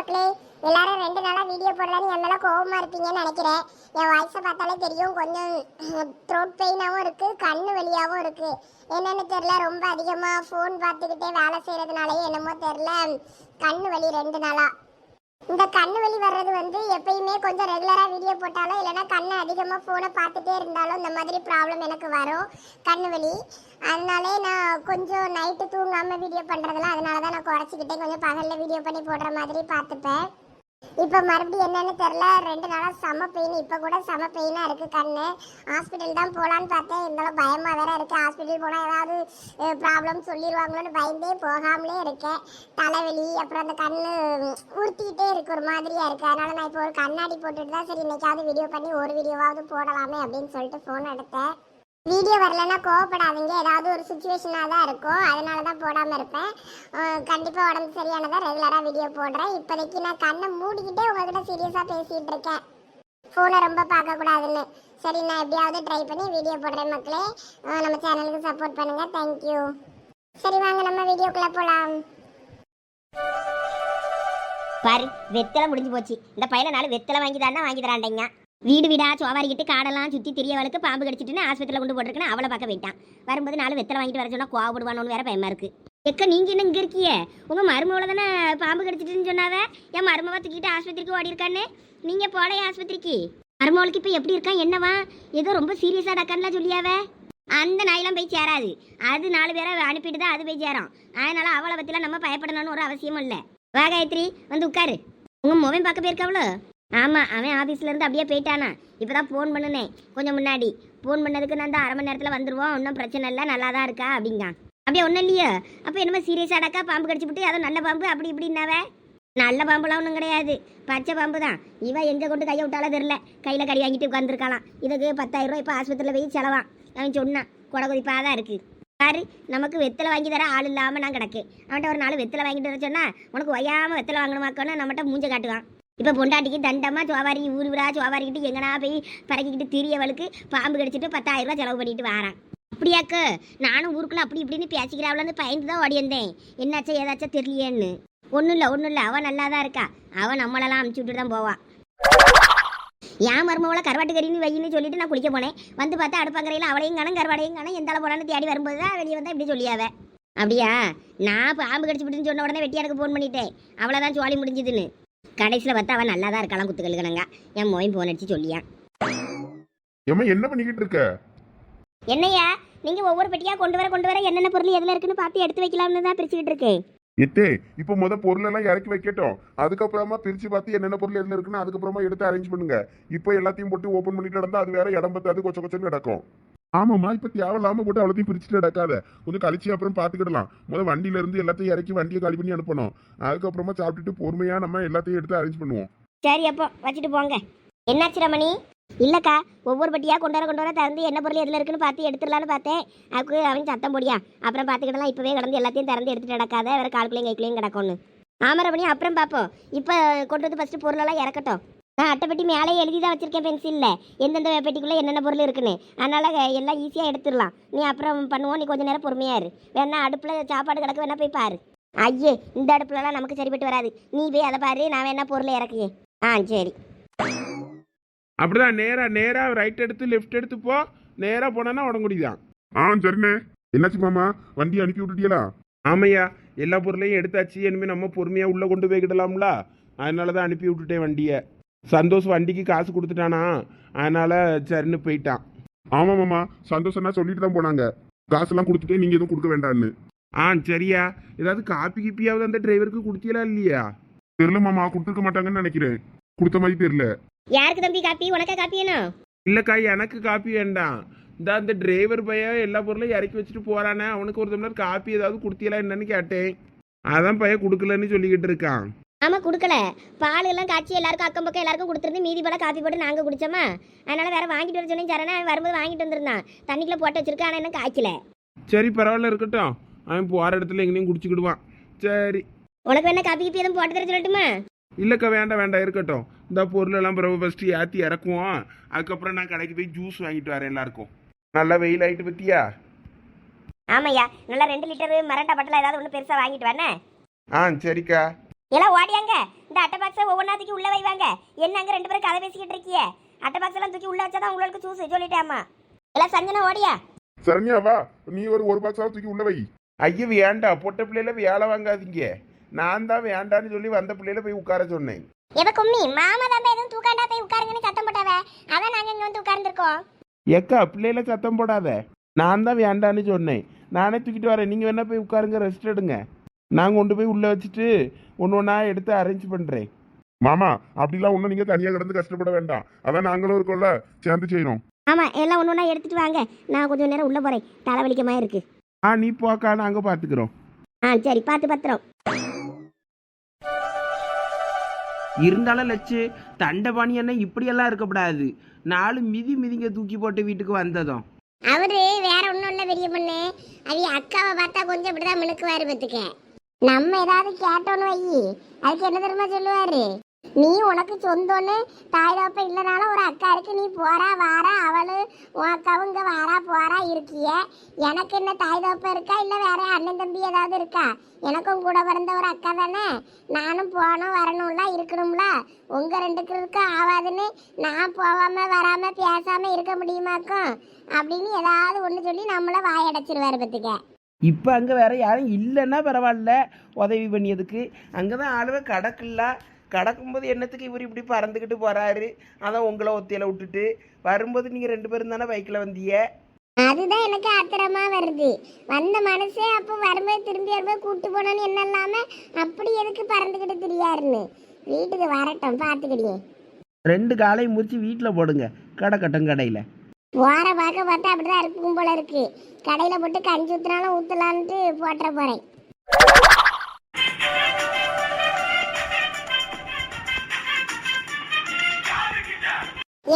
மக்களே எல்லாரும் ரெண்டு நாளாக வீடியோ போடலன்னு என் மேலே கோபமாக இருப்பீங்கன்னு நினைக்கிறேன். என் வாய்ஸை பார்த்தாலே தெரியும் கொஞ்சம் த்ரோட் பெயினாகவும் இருக்குது கண் வழியாகவும் இருக்கு. என்னென்னு தெரியல ரொம்ப அதிகமாக ஃபோன் பார்த்துக்கிட்டே வேலை செய்கிறதுனாலே என்னமோ தெரியல. கண் வலி ரெண்டு நாளாக இந்த கண்ணு வலி வர்றது வந்து எப்பயுமே கொஞ்சம் ரெகுலரா வீடியோ போட்டாலும் இல்லைன்னா கண்ணு அதிகமா போனை பார்த்துட்டே இருந்தாலும் இந்த மாதிரி ப்ராப்ளம் எனக்கு வரும். கண்ணு வலி. அதனாலே நான் கொஞ்சம் நைட்டு தூங்காம வீடியோ பண்றதுல அதனால தான் நான் குறைச்சிக்கிட்டே கொஞ்சம் பகல்ல வீடியோ பண்ணி போடுற மாதிரி பார்த்துப்பேன். இப்போ மறுபடியும் என்னன்னு தெரில ரெண்டு நாளாக செம பெயின் இப்போ கூட செம பெயினாக இருக்குது கண்ணு. ஹாஸ்பிட்டல் தான் போகலான்னு பார்த்தேன். இருந்தாலும் பயமாக வேற இருக்குது ஹாஸ்பிட்டல் போனால் ஏதாவது ப்ராப்ளம் சொல்லிடுவாங்களோன்னு பயந்தே போகாமலே இருக்கேன். தலைவலி அப்புறம் அந்த கண்ணு உறுத்திக்கிட்டே இருக்கு ஒரு மாதிரியாக இருக்குது அதனால நான் இப்போ ஒரு கண்ணாடி போட்டுட்டு தான் சரி இன்னைக்காவது வீடியோ பண்ணி ஒரு வீடியோவாவது போடலாமே அப்படின்னு சொல்லிட்டு ஃபோன் எடுத்தேன். வீடியோ வரலன்னா கோவப்படாதீங்க. ஏதாவது ஒரு சுச்சுவேஷனாக தான் இருக்கும். அதனால தான் போடாமல் இருப்பேன். கண்டிப்பாக உடம்பு சரியானதான் ரெகுலராக வீடியோ போடுறேன். இப்போதைக்கு நான் கண்ணை மூடிக்கிட்டே உங்ககிட்ட சீரியஸாக பேசிகிட்டு இருக்கேன். ஃபோனை ரொம்ப பார்க்கக்கூடாதுன்னு. சரி நான் எப்படியாவது ட்ரை பண்ணி வீடியோ போடுறேன் மக்களே. நம்ம சேனலுக்கு சப்போர்ட் பண்ணுங்கள் தேங்க்யூ சரி வாங்க நம்ம வீடியோக்குள்ளே போகலாம் பாரு வெத்தலை முடிஞ்சு போச்சு. இந்த பையனை நாலு வெத்தலை வாங்கி தானே வாங்கி தரான்டைங்க. வீடு வீடா சோவாரிக்கிட்டு காடெல்லாம் சுற்றி தெரியவளுக்கு பாம்பு கடிச்சிட்டுன்னு ஆஸ்பத்திரியில் கொண்டு போட்டிருக்குன்னு அவளை பார்க்க போயிட்டான். வரும்போது நாலு வெத்தலை வாங்கிட்டு வர சொன்னால் கோவப்படுவானோன்னு வேற பயமா இருக்கு. எக்க நீங்க என்ன இங்க இருக்கியே? உங்க மருமவள தானே பாம்பு கடிச்சிட்டுன்னு சொன்னாவ? என் மருமவ தூக்கிட்டு ஆஸ்பத்திரிக்கு ஓடி இருக்கான்னு? நீங்க போலையே ஆஸ்பத்திரிக்கு? மருமவளுக்கு இப்போ எப்படி இருக்கான்? என்னவா? ஏதோ ரொம்ப சீரியஸா டக்கான்லாம் சொல்லியாவ? அந்த நாயெல்லாம் போய் சேராது. அது நாலு பேரை அனுப்பிட்டு தான் அது போய் சேரும். அதனால அவளை பத்திலாம் நம்ம பயப்படணும்னு ஒரு அவசியமும் இல்லை. வா காயத்ரி வந்து உட்காரு. உங்க மொபைல் பார்க்க போயிருக்காவளோ ஆமாம் அவன் ஆஃபீஸ்லேருந்து அப்படியே போயிட்டானா. இப்பதான் ஃபோன் பண்ணுனேன். கொஞ்சம் முன்னாடி. ஃபோன் பண்ணதுக்கு நான் தான் அரை மணி நேரத்தில் வந்துடுவோம் ஒன்றும் பிரச்சனை இல்லை. நல்லா தான் இருக்கா அப்படிங்க அப்படியே ஒன்றும் இல்லையோ. அப்போ என்னமோ சீரியஸாடாக்கா பாம்பு கடிச்சு விட்டு அதுவும் நல்ல பாம்பு அப்படி இப்படின்னாவே. நல்ல பாம்புலாம் ஒன்றும் கிடையாது. பச்சை பாம்பு தான் இவன் எங்கே கொண்டு கையை விட்டாலும் தெரில கையில் கடி வாங்கிட்டு உட்காந்துருக்கலாம் இதுக்கு பத்தாயிரம் ரூபா இப்போ ஆஸ்பத்திரியில் போய் செலவான் அவன் சொன்னான் கொடை குதிப்பாக தான் இருக்குது பாரு நமக்கு வெத்தலை வாங்கி தர ஆள் இல்லாமல் நான் கிடக்கேன். அவன்கிட்ட ஒரு நாள் வெத்தலை வாங்கிட்டு வர சொன்னால் உனக்கு ஒய்யாமல் வெத்தலை வாங்கணுமாக்கன்னு நம்மகிட்ட மூஞ்ச காட்டுவான். இப்போ பொண்டாட்டிக்கு தண்டமாக சோவாரி ஊர் ஊரா சோவாரிக்கிட்டு எங்கனா போய் பறக்கிக்கிட்டு திரியவளுக்கு பாம்பு கடிச்சிட்டு பத்தாயிரம் ரூபாய் செலவு பண்ணிட்டு வரான். அப்படியாக்க? நானும் ஊருக்குள்ளே அப்படி இப்படின்னு பேசிக்கிறாவளன்னு பயந்து தான் ஓடியிருந்தேன் என்னாச்சா ஏதாச்சும் தெரியலையேன்னு. ஒன்றும் இல்லை ஒன்றும் இல்லை. அவன் நல்லா தான் இருக்கா. அவன் நம்மளெல்லாம் அமுச்சு விட்டு தான் போவான். என் மருமவளை கருவாட்டு கறின்னு வையின்னு சொல்லிட்டு நான் குளிக்க போனேன். வந்து பார்த்தா அடுப்பங்கரையில் அவளையும் காணும் கருவாடையும் காணும். எந்த போனான்னு தேடி வரும்போது தான் வெளியே வந்தால் இப்படி சொல்லியாவ. அப்படியா? நான் பாம்பு கடிச்சு விட்டுன்னு சொன்ன உடனே வெட்டியாருக்கு ஃபோன் பண்ணிட்டேன். அவ்வளோதான் சோழி முடிஞ்சுதுன்னு. கடைசியில் பார்த்தா அவன் நல்லா தான் இருக்கலாம் குத்துக்கலுக்கணுங்க என் மோயும் ஃபோன் அடிச்சு சொல்லியான் ஏம்மா என்ன பண்ணிக்கிட்டு இருக்க? என்னையா நீங்கள் ஒவ்வொரு பெட்டியாக கொண்டு வர கொண்டு வர என்னென்ன பொருள் எதில் இருக்குன்னு பார்த்து எடுத்து வைக்கலாம்னு தான் பிரிச்சுக்கிட்டு இருக்கேன். எத்தே இப்போ முத பொருள் எல்லாம் இறக்கி வைக்கட்டும். அதுக்கப்புறமா பிரிச்சு பார்த்து என்னென்ன பொருள் எதுல இருக்குன்னு அதுக்கப்புறமா எடுத்து அரேஞ்ச் பண்ணுங்க. இப்போ எல்லாத்தையும் போட்டு ஓப்பன் பண்ணிட்டு நடந்தா அது வேற இடம் பத்தாது கொச்ச கொச்சன்னு கிடக்கும் ஆமாம்மா இப்போ தேவையில்லாமல் போட்டு அவ்வளோத்தையும் பிரிச்சுட்டு நடக்காத. கொஞ்சம் கழிச்சு அப்புறம் பார்த்துக்கிடலாம் முதல்ல வண்டியிலேருந்து எல்லாத்தையும் இறக்கி வண்டியை காலி பண்ணி அனுப்பணும். அதுக்கப்புறமா சாப்பிட்டுட்டு பொறுமையாக நம்ம எல்லாத்தையும் எடுத்து அரேஞ்ச் பண்ணுவோம். சரி அப்போ வச்சுட்டு போங்க. என்னாச்சு ரமணி? இல்லைக்கா ஒவ்வொரு பட்டியாக கொண்டு வர கொண்டு வர திறந்து என்ன பொருள் எதில் இருக்குன்னு பார்த்து எடுத்துடலான்னு பார்த்தேன். அதுக்கு அவன் சத்தம் போடியா. அப்புறம் பார்த்துக்கிடலாம் இப்போவே கிடந்து எல்லாத்தையும் திறந்து எடுத்துட்டு நடக்காத. வேற கால்குலையும் கைக்குள்ளேயும் கிடக்கும்னு. ஆமாம் ரமணி அப்புறம் பார்ப்போம் இப்போ கொண்டு வந்து ஃபஸ்ட்டு பொருளெல்லாம் இறக்கட்டும். நான் அட்டைப்பெட்டி மேலே எழுதி தான் வச்சிருக்கேன் பென்சிலில். எந்தெந்த பெட்டிக்குள்ளே என்னென்ன பொருள் இருக்குன்னு. அதனால் எல்லாம் ஈஸியாக எடுத்துடலாம். நீ அப்புறம் பண்ணுவோம் நீ கொஞ்ச நேரம் பொறுமையா இரு. வேணா அடுப்பில் சாப்பாடு கிடக்கு வேணா போய் பாரு. ஐயே இந்த அடுப்புலலாம் நமக்கு சரிப்பட்டு வராது. நீ போய் அதை பாரு நான் வேணா பொருளை இறக்குவேன் ஆ சரி. அப்படிதான் நேரா நேரா ரைட் எடுத்து லெஃப்ட் எடுத்து போ. நேரா போனா உடங்குடி தான் ஆ சரிண்ணே. என்னாச்சு மாமா? வண்டி அனுப்பி விட்டுட்டியலா? ஆமையா எல்லா பொருளையும் எடுத்தாச்சு. இனிமே நம்ம பொறுமையா உள்ள கொண்டு போய்கிடலாம்ல அதனால தான் அனுப்பி விட்டுட்டேன் வண்டியை. சந்தோஷ் வண்டிக்கு காசு கொடுத்துட்டானா? அதனால சரின்னு போயிட்டான். ஆமா மாமா சந்தோஷம்னா சொல்லிட்டு தான் போனாங்க. காசெல்லாம் கொடுத்துட்டு நீங்க எதுவும் கொடுக்க வேண்டாம்னு. ஆ சரியா. ஏதாவது காப்பி கிப்பியாவது அந்த டிரைவருக்கு கொடுத்தீங்களா இல்லையா? தெரியல மாமா கொடுத்துருக்க மாட்டாங்கன்னு நினைக்கிறேன். கொடுத்த மாதிரி தெரியல. யாருக்கு தம்பி காப்பி? உனக்கா காப்பி வேணும்? இல்லக்கா எனக்கு காப்பி வேண்டாம். இந்த அந்த டிரைவர் பையன் எல்லா பொருளையும் இறக்கி வச்சுட்டு போறானே. அவனுக்கு ஒரு டம்ளர் காப்பி ஏதாவது கொடுத்தீங்களா என்னன்னு கேட்டேன். அதான் பையன் கொடுக்கலன்னு சொல்லிக்கிட்டு இருக்கான். ஆமா கொடுக்கல. பால் எல்லாம் காய்ச்சி எல்லாருக்கும் அக்கம் பக்கம் எல்லாருக்கும் கொடுத்துருந்து மீதி போல காப்பி போட்டு நாங்க குடிச்சோமா? அதனால வேற வாங்கிட்டு வர சொன்னேன் சரணா அவன் வரும்போது வாங்கிட்டு வந்திருந்தான். தண்ணிக்குள்ள போட்டு வச்சிருக்கேன் ஆனா என்ன காய்ச்சல சரி பரவாயில்ல இருக்கட்டும். அவன் போகிற இடத்துல எங்கேயும் குடிச்சுக்கிடுவான். சரி. உனக்கு வேணா காப்பி கீப்பி எதுவும் போட்டு தர சொல்லட்டுமா? இல்லைக்கா வேண்டாம் வேண்டாம் இருக்கட்டும். இந்த பொருளெல்லாம் பிறகு ஃபஸ்ட்டு ஏற்றி இறக்குவோம். அதுக்கப்புறம் நான் கடைக்கு போய் ஜூஸ் வாங்கிட்டு வரேன் எல்லாருக்கும். நல்லா வெயில் ஆகிட்டு பத்தியா? ஆமாய்யா. நல்லா ரெண்டு லிட்டர் மரண்டா பட்டல ஏதாவது ஒன்று பெருசா வாங்கிட்டு வரேன். ஆ சரிக்கா. எல்லாம் ஓடியாங்க. இந்த அட்டை பாக்ஸை ஒவ்வொன்றா தூக்கி உள்ள வைவாங்க. என்ன அங்க ரெண்டு பேரும் கதை பேசிக்கிட்டு இருக்கியே அட்டை பாக்ஸ் எல்லாம் தூக்கி உள்ள வச்சாதான் உங்களுக்கு சூஸ் சொல்லிட்டேம்மா. எல்லாம் சஞ்சனா ஓடியா? சரண்யா வா. நீ ஒரு ஒரு பாக்ஸாவது தூக்கி உள்ள வை. ஐயோ வேண்டாம் பொட்ட பிள்ளையில வேலை வாங்காதீங்க. நான் தான் வேண்டான்னு சொல்லி வந்த பிள்ளையில போய் உட்கார சொன்னேன். எப்ப கும்மி. மாமா தான் எதுவும் தூக்காண்டா போய் உட்காருங்கன்னு சத்தம் போட்டாவ. அதான் நாங்க இங்க வந்து உட்கார்ந்துருக்கோம். ஏக்கா பிள்ளையில சத்தம் போடாத. நான் தான் வேண்டான்னு சொன்னேன். நானே தூக்கிட்டு வரேன். நீங்கள் வேணா போய் உட்காருங்க ரெஸ்ட் எடுங்க. நான் கொண்டு போய் உள்ளே வச்சுட்டு ஒன்று ஒன்றா எடுத்து அரேஞ்ச் பண்ணுறேன் மாமா அப்படிலாம் ஒன்றும் நீங்க தனியா கிடந்து கஷ்டப்பட வேண்டாம். அதான் நாங்களும் இருக்கோம்ல சேர்ந்து செய்யணும். ஆமா எல்லாம் ஒன்று ஒன்றா எடுத்துட்டு வாங்க. நான் கொஞ்சம் நேரம் உள்ள போறேன். தலைவலிக்கமா இருக்கு? ஆ நீ போக்கா நாங்கள் பார்த்துக்குறோம் ஆ சரி பார்த்து பத்திரம். இருந்தாலும் லட்சு தண்டபாணி என்ன இப்படியெல்லாம் இருக்கக்கூடாது நாலு மிதி மிதிங்க தூக்கி போட்டு வீட்டுக்கு வந்ததும். அவரு வேற ஒண்ணும் இல்ல பெரிய பொண்ணு. அது அக்காவை பார்த்தா கொஞ்சம் இப்படிதான் மினுக்குவாரு பத்துக்க நம்ம ஏதாவது கேட்டோன்னு வை. அதுக்கு என்ன தெரியுமா சொல்லுவாரு? நீ உனக்கு சொந்தம்னு தாய் தோப்ப இல்லைனாலும் ஒரு அக்கா இருக்கு. நீ போறா வாரா அவளு உன் அக்காவும் இங்க வாரா போறா இருக்கிய. எனக்கு என்ன தாய் தோப்ப இருக்கா? இல்ல வேற அண்ணன் தம்பி ஏதாவது இருக்கா? எனக்கும் கூட பிறந்த ஒரு அக்கா தானே? நானும் போகணும் வரணும்ல இருக்கணும்ல? உங்க ரெண்டுக்கு இருக்க? ஆகாதுன்னு நான் போகாம வராம பேசாம இருக்க முடியுமாக்கும்? அப்படின்னு ஏதாவது ஒன்று சொல்லி நம்மள வாயடைச்சிருவாரு பத்துக்க. இப்போ அங்கே வேற யாரும் இல்லைன்னா பரவாயில்ல உதவி பண்ணியதுக்கு. அங்கே தான் ஆளுவே கடக்குல்ல. கடக்கும்போது என்னத்துக்கு இவர் இப்படி பறந்துக்கிட்டு போகிறாரு அதான் உங்களை ஒத்தையில விட்டுட்டு. வரும்போது நீங்கள் ரெண்டு பேரும் தானே பைக்கில் வந்தீங்க? அதுதான் எனக்கு ஆத்திரமா வருது. வந்த மனசே அப்போ வரும்போது திரும்பி வரும்போது கூட்டு போனோன்னு என்ன இல்லாம அப்படி எதுக்கு பறந்துக்கிட்டு தெரியாருன்னு. வீட்டுக்கு வரட்டும் பார்த்துக்கிடியே ரெண்டு காலையும் முறிச்சு வீட்டில் போடுங்க. கடை கட்டும் கடையில். போற பார்க்க பார்த்தா அப்படிதான் இருக்கும் போல இருக்கு. கடையில போட்டு கஞ்சி ஊத்துனாலும் ஊத்தலான்ட்டு போட்டுற போறேன்.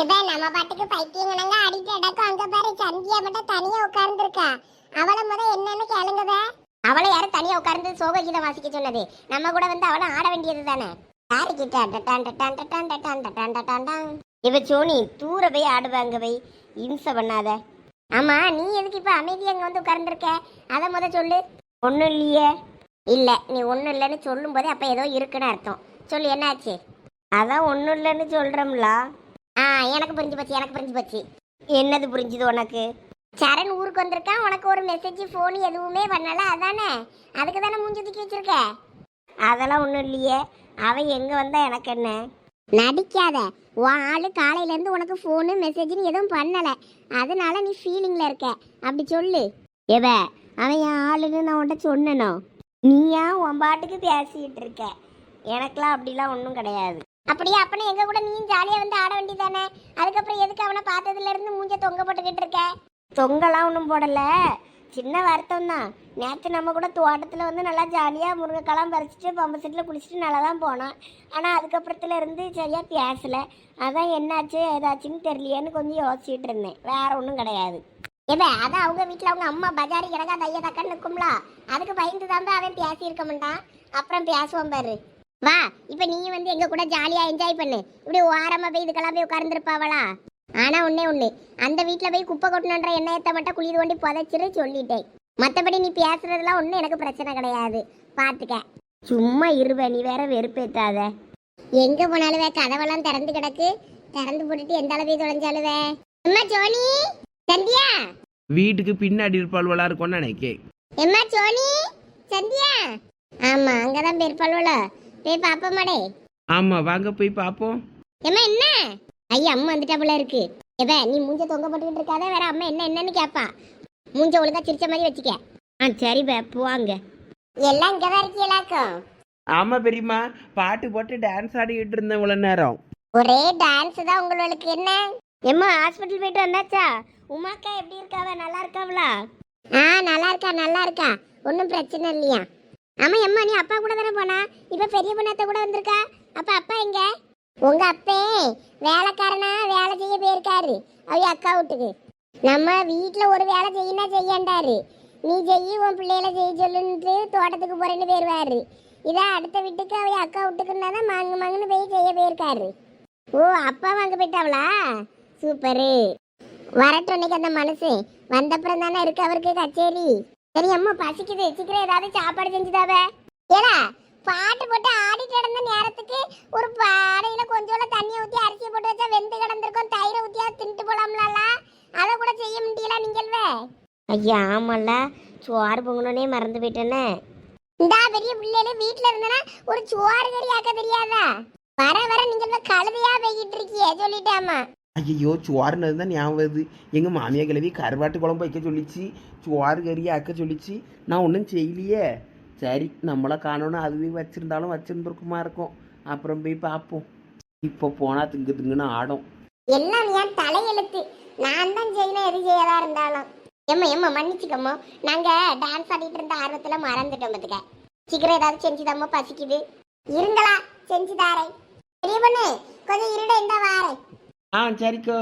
இவன் நம்ம பாட்டுக்கு பைத்தியங்கனங்க அடிட்டு அடக்கம் அங்க பாரு சந்தியா மட்டும் தனியா உட்கார்ந்துருக்கா. அவளை முத என்னன்னு கேளுங்கத அவளை யாரும் தனியா உட்கார்ந்து சோக கீதம் வாசிக்க சொன்னது? நம்ம கூட வந்து அவளும் ஆட வேண்டியது தானே யாருக்கிட்ட டட்டான் டட்டான் டட்டான் டட்டான் டட்டான் டட்டான். இவ சோனி தூர போய் ஆடுவாங்க போய் இம்சை பண்ணாத. ஆமா நீ எதுக்கு இப்ப அமைதி அங்க வந்து உட்கார்ந்துருக்க? அதை முத சொல்லு. ஒன்றும் இல்லையே. இல்ல நீ ஒண்ணும் இல்லைன்னு சொல்லும் போதே அப்ப ஏதோ இருக்குன்னு அர்த்தம். சொல்லு என்னாச்சு? அதான் ஒன்றும் இல்லைன்னு சொல்கிறோம்ல ஆ எனக்கு புரிஞ்சு போச்சு எனக்கு புரிஞ்சு போச்சு. என்னது புரிஞ்சுது உனக்கு? சரண் ஊருக்கு வந்திருக்கான் உனக்கு ஒரு மெசேஜ் ஃபோன் எதுவுமே பண்ணல அதானே? அதுக்கு தானே மூஞ்சி தூக்கி வச்சிருக்க? அதெல்லாம் ஒன்றும் இல்லையே. அவன் எங்கே வந்தா எனக்கு என்ன? நடிக்காத. உன் ஆளு காலையில இருந்து உனக்கு ஃபோனு மெசேஜ்னு எதுவும் பண்ணல. அதனால நீ ஃபீலிங்ல இருக்க. அப்படி சொல்லு. எவ அவன் என் ஆளுன்னு நான் உன்கிட்ட சொன்னனோ? நீயா உன் பாட்டுக்கு பேசிக்கிட்டு இருக்க. எனக்கெல்லாம் அப்படிலாம் ஒன்றும் கிடையாது. அப்படியே அப்பனே எங்க கூட நீயும் ஜாலியா வந்து ஆட வேண்டியதானே அதுக்கப்புறம் எதுக்கு அவனை பார்த்ததுல இருந்து மூஞ்ச தொங்க போட்டுக்கிட்டு இருக்க? தொங்கலாம் ஒன்றும் போடல. சின்ன வருத்தம் தான் நேற்று நம்ம கூட தோட்டத்தில் வந்து நல்லா ஜாலியாக முருங்கைக்கெல்லாம் பறிச்சுட்டு பம்பு செட்டில் குளிச்சுட்டு நல்லா தான் போனோம். ஆனால் அதுக்கப்புறத்துல இருந்து சரியாக பேசலை. அதான் என்னாச்சு ஏதாச்சுன்னு தெரியலையேன்னு கொஞ்சம் யோசிச்சுட்டு இருந்தேன். வேற ஒன்றும் கிடையாது. எவ அதான் அவங்க வீட்டில் அவங்க அம்மா பஜாரி கிடக்கா தைய தக்கன்னு நிற்கும்ல அதுக்கு பயந்து தான் அவன் பேசியிருக்க மாட்டான். அப்புறம் பேசுவோம் பாரு. வா இப்போ நீ வந்து எங்கள் கூட ஜாலியாக என்ஜாய் பண்ணு. இப்படி ஓரமாக போய் இதுக்கெல்லாம் போய் உட்கார்ந்துருப்பாவளா? ஆனா ஒண்ணே ஒண்ணு. அந்த வீட்ல போய் குப்பை கொட்டணுன்ற எண்ணெயத்தை மட்டும் குழி தோண்டி புதைச்சிரு சொல்லிட்டேன். மத்தபடி நீ பேசுறதுலாம் ஒண்ணும் எனக்கு பிரச்சனை கிடையாது. பாத்துக்க. சும்மா இருவ நீ வேற வெறுப்பேத்தாத. எங்க போனாலுவே கதவெல்லாம் திறந்து கிடக்கு. திறந்து போட்டுட்டு எந்த அளவு தொலைஞ்சாலுவே? எம்மா சோனி? சந்தியா? வீட்டுக்கு பின்னாடி இருப்பாள்வலா இருக்கும்னு நினைக்கேன். எம்மா சோனி? சந்தியா? ஆமா அங்கதான் பெருப்பாள்வல போய் பாப்போமாடே. ஆமாம் வாங்க போய் பார்ப்போம் எம்மா என்ன? ஐயா அம்மா வந்துட்டா போல இருக்கு. எவ நீ மூஞ்ச தொங்க போட்டுக்கிட்டு இருக்காத வேற அம்மா என்ன என்னன்னு கேப்பா. மூஞ்ச ஒழுங்கா சிரிச்ச மாதிரி வச்சுக்க. ஆ சரி பே போவாங்க. எல்லாம் இங்கதான் இருக்கீங்களாக்கும் ஆமாம் பெரியம்மா பாட்டு போட்டு டான்ஸ் ஆடிக்கிட்டு இருந்தேன் இவ்வளோ நேரம். ஒரே டான்ஸ் தான் உங்களுக்கு என்ன? எம்மா ஹாஸ்பிட்டல் போயிட்டு வந்தாச்சா? உமாக்கா எப்படி இருக்காவ? நல்லா இருக்காவளா? ஆ நல்லா இருக்கா நல்லா இருக்கா. ஒன்றும் பிரச்சனை இல்லையா? ஆமா எம்மா நீ அப்பா கூட தானே போனா? இப்ப பெரிய பொண்ணாத்த கூட வந்திருக்கா? அப்ப அப்பா எங்க? உங்க அப்பே வேலைக்காரனா? வேலை செய்ய போயிருக்காரு. அவ அக்கா வீட்டுக்கு. நம்ம வீட்டுல ஒரு வேலை செய்யினா செய்யண்டாரு. நீ செய்ய உன் பிள்ளைகளை செய்ய சொல்லுன்ட்டு தோட்டத்துக்கு போறேன்னு போயிருவாரு. இதான் அடுத்த வீட்டுக்கு அவ அக்கா வீட்டுக்குன்னா தான் மங்கு மங்குன்னு போய் செய்ய போயிருக்காரு. ஓ அப்பா வாங்க போயிட்டாவளா? சூப்பரு. வரட்டும் இன்னைக்கு அந்த மனசு. வந்தப்புறம் தானே இருக்கு அவருக்கு கச்சேரி. சரி அம்மா பசிக்குது. சீக்கிரம் ஏதாவது சாப்பாடு செஞ்சுதாவே ஏடா பாட்டு போட்டு ஆடிட்டு கிடந்த நேரத்துக்கு ஒரு பானையில கொஞ்சோல தண்ணியை ஊத்தி அரிசியை போட்டு வச்சா வெந்து கிடந்திருக்கும் தயிரை ஊத்தியா தின்ட்டு போலாம்ல அதை கூட செய்ய முடியல நீங்கள்வே. ஐயா ஆமால்ல சோறு பொங்கணுன்னே மறந்து போயிட்டேனே. இந்தா பெரிய பிள்ளைல வீட்ல இருந்தனா ஒரு சோறு கறி ஆக்க தெரியாதா? வர வர நீங்க கழுதையா போய்கிட்டு இருக்கியே சொல்லிட்டாமா. ஐயோ சோறுனது தான் ஞாபகம் வருது. எங்கள் மாமியா கிழவி கருவாட்டு குழம்பு வைக்க சொல்லிச்சு சோறு கறி ஆக்க சொல்லிச்சு. நான் ஒன்றும் செய்யலையே. சரி நம்மளை காணோன்னு அதுவே வச்சுருந்தாலும் வச்சுருந்துருக்குமா இருக்கும். அப்புறம் போய் பார்ப்போம். இப்போ போனால் திங்கு திங்குன்னு ஆடும். எல்லாம் என் தலையெழுத்து. நான் தான் செய்யணும் எது செய்யறதா இருந்தாலும். ஏம்மா ஏம்மா மன்னிச்சுக்கம்மா. நாங்க டான்ஸ் ஆடிட்டு இருந்த ஆர்வத்துல மறந்துட்டோம் பத்துக்க. சீக்கிரம் ஏதாவது செஞ்சுதாம்மா பசிக்குது. இருங்களா செஞ்சு தாரேன் பெரிய பொண்ணு கொஞ்சம் இருட இந்த வாரேன். ஆ சரிக்கோ.